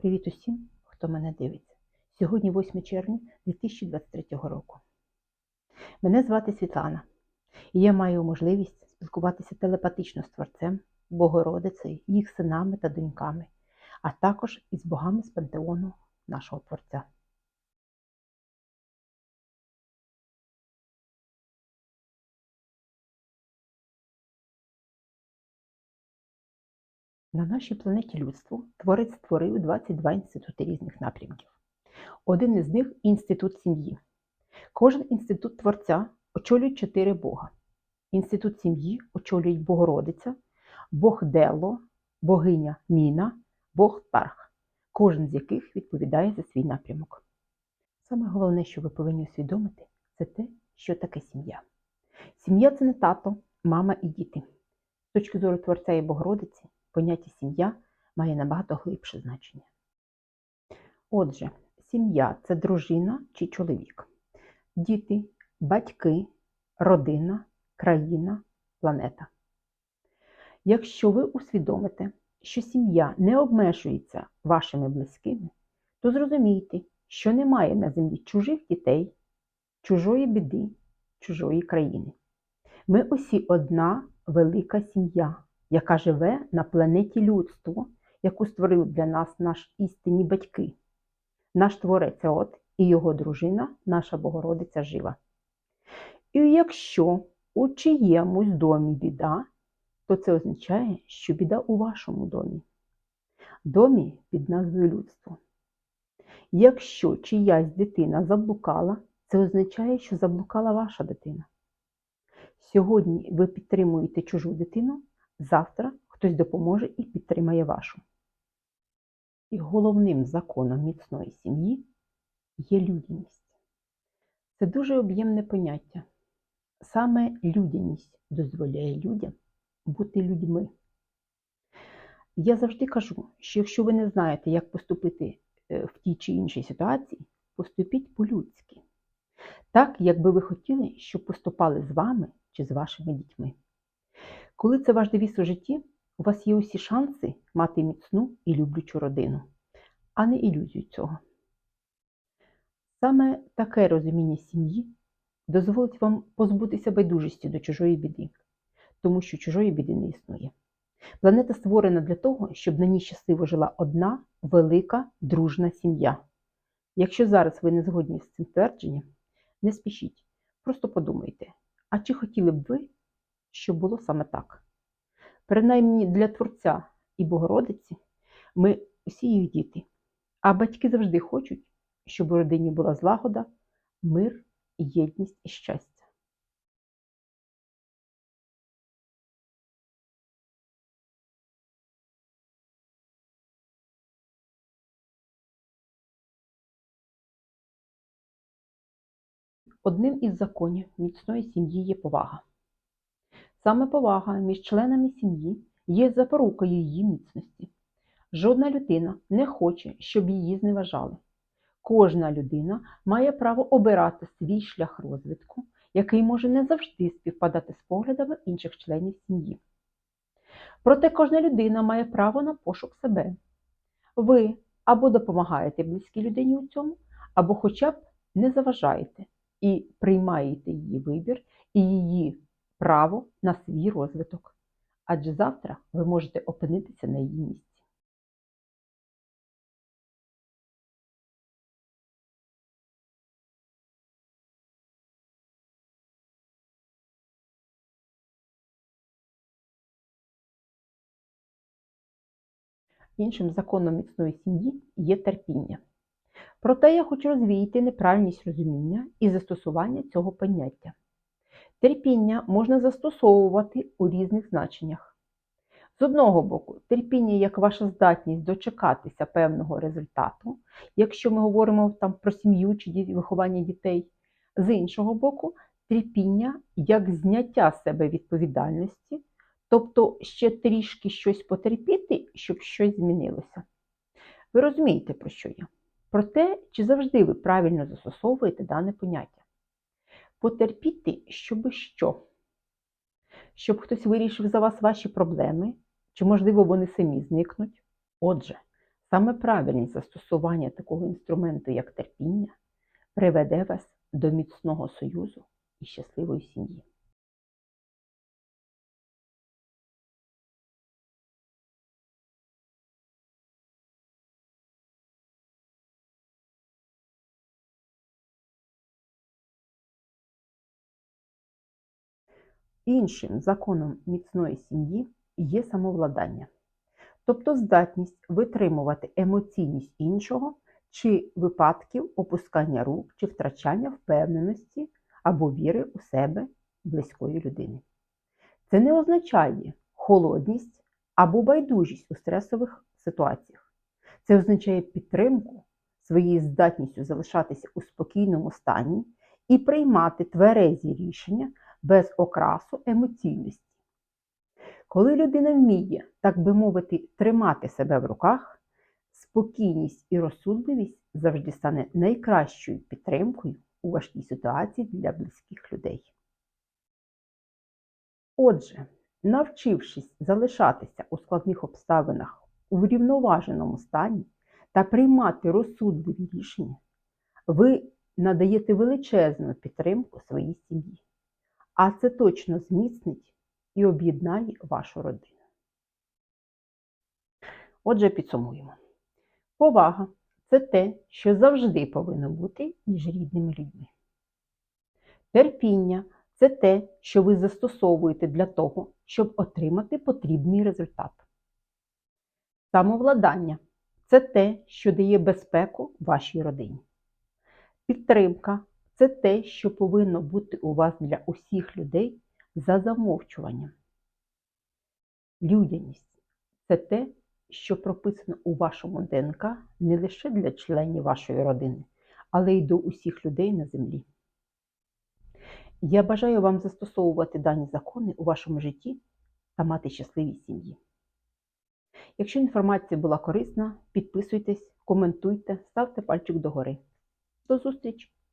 Привіт усім, хто мене дивиться. Сьогодні 8 червня 2023 року. Мене звати Світлана, і я маю можливість спілкуватися телепатично з Творцем, Богородицею, їх синами та доньками, а також із богами з пантеону нашого Творця. На нашій планеті людство творець створив 22 інститути різних напрямків. Один із них інститут сім'ї. Кожен інститут творця очолюють чотири Бога. Інститут сім'ї очолюють Богородиця, Бог Дело, богиня Міна, Бог Тарх, кожен з яких відповідає за свій напрямок. Саме головне, що ви повинні усвідомити, це те, що таке сім'я. Сім'я це не тато, мама і діти. З точки зору Творця і Богородиці, поняття сім'я має набагато глибше значення. Отже, сім'я це дружина чи чоловік, діти, батьки, родина, країна, планета. Якщо ви усвідомите, що сім'я не обмежується вашими близькими, то зрозумійте, що немає на землі чужих дітей, чужої біди, чужої країни. Ми усі одна велика сім'я, яка живе на планеті людство, яку створили для нас наш істинні батьки, наш творець род і його дружина, наша Богородиця жива. І якщо у чиємусь домі біда, то це означає, що біда у вашому домі, домі під назвою людство. Якщо чиясь дитина заблукала, це означає, що заблукала ваша дитина. Сьогодні ви підтримуєте чужу дитину, завтра хтось допоможе і підтримає вашу. І головним законом міцної сім'ї є людяність. Це дуже об'ємне поняття. Саме людяність дозволяє людям бути людьми. Я завжди кажу, що якщо ви не знаєте, як поступити в тій чи іншій ситуації, поступіть по-людськи. Так, як би ви хотіли, щоб поступали з вами чи з вашими дітьми. Коли це ваш девіз у житті, у вас є усі шанси мати міцну і люблячу родину, а не ілюзію цього. Саме таке розуміння сім'ї дозволить вам позбутися байдужості до чужої біди, тому що чужої біди не існує. Планета створена для того, щоб на ній щасливо жила одна велика дружна сім'я. Якщо зараз ви не згодні з цим твердженням, не спішіть, просто подумайте, а чи хотіли б ви, щоб було саме так? Принаймні для Творця і Богородиці ми усі їх діти, а батьки завжди хочуть, щоб у родині була злагода, мир, єдність і щастя. Одним із законів міцної сім'ї є повага. Саме повага між членами сім'ї є запорукою її міцності. Жодна людина не хоче, щоб її зневажали. Кожна людина має право обирати свій шлях розвитку, який може не завжди співпадати з поглядами інших членів сім'ї. Проте кожна людина має право на пошук себе. Ви або допомагаєте близькій людині у цьому, або хоча б не заважаєте і приймаєте її вибір і її право на свій розвиток. Адже завтра ви можете опинитися на її місці. Іншим законом міцної сім'ї є терпіння. Проте я хочу розвіяти неправильність розуміння і застосування цього поняття. Терпіння можна застосовувати у різних значеннях. З одного боку, терпіння як ваша здатність дочекатися певного результату, якщо ми говоримо там про сім'ю чи виховання дітей. З іншого боку, терпіння як зняття з себе відповідальності, тобто ще трішки щось потерпіти, щоб щось змінилося. Ви розумієте, про що я? Про те, чи завжди ви правильно застосовуєте дане поняття. Потерпіти, щоб що? Щоб хтось вирішив за вас ваші проблеми, чи, можливо, вони самі зникнуть. Отже, Саме правильність застосування такого інструменту, як терпіння, приведе вас до міцного союзу і щасливої сім'ї. Іншим законом міцної сім'ї є самовладання, тобто здатність витримувати емоційність іншого чи випадків опускання рук чи втрачання впевненості або віри у себе близької людини. Це не означає холодність або байдужість у стресових ситуаціях. Це означає підтримку своєю здатністю залишатися у спокійному стані і приймати тверезі рішення без окрасу емоційності. Коли людина вміє, так би мовити, тримати себе в руках, спокійність і розсудливість завжди стане найкращою підтримкою у важкій ситуації для близьких людей. Отже, навчившись залишатися у складних обставинах у врівноваженому стані та приймати розсудливі рішення, ви надаєте величезну підтримку своїй сім'ї. А це точно зміцнить і об'єднає вашу родину. Отже, підсумуємо. Повага це те, що завжди повинно бути між рідними людьми. Терпіння це те, що ви застосовуєте для того, щоб отримати потрібний результат. Самовладання це те, що дає безпеку вашій родині. Підтримка це те, що повинно бути у вас для усіх людей за замовчуванням. Людяність це те, що прописано у вашому ДНК не лише для членів вашої родини, але й до усіх людей на землі. Я бажаю вам застосовувати дані закони у вашому житті та мати щасливі сім'ї. Якщо інформація була корисна, підписуйтесь, коментуйте, ставте пальчик догори. До зустрічі!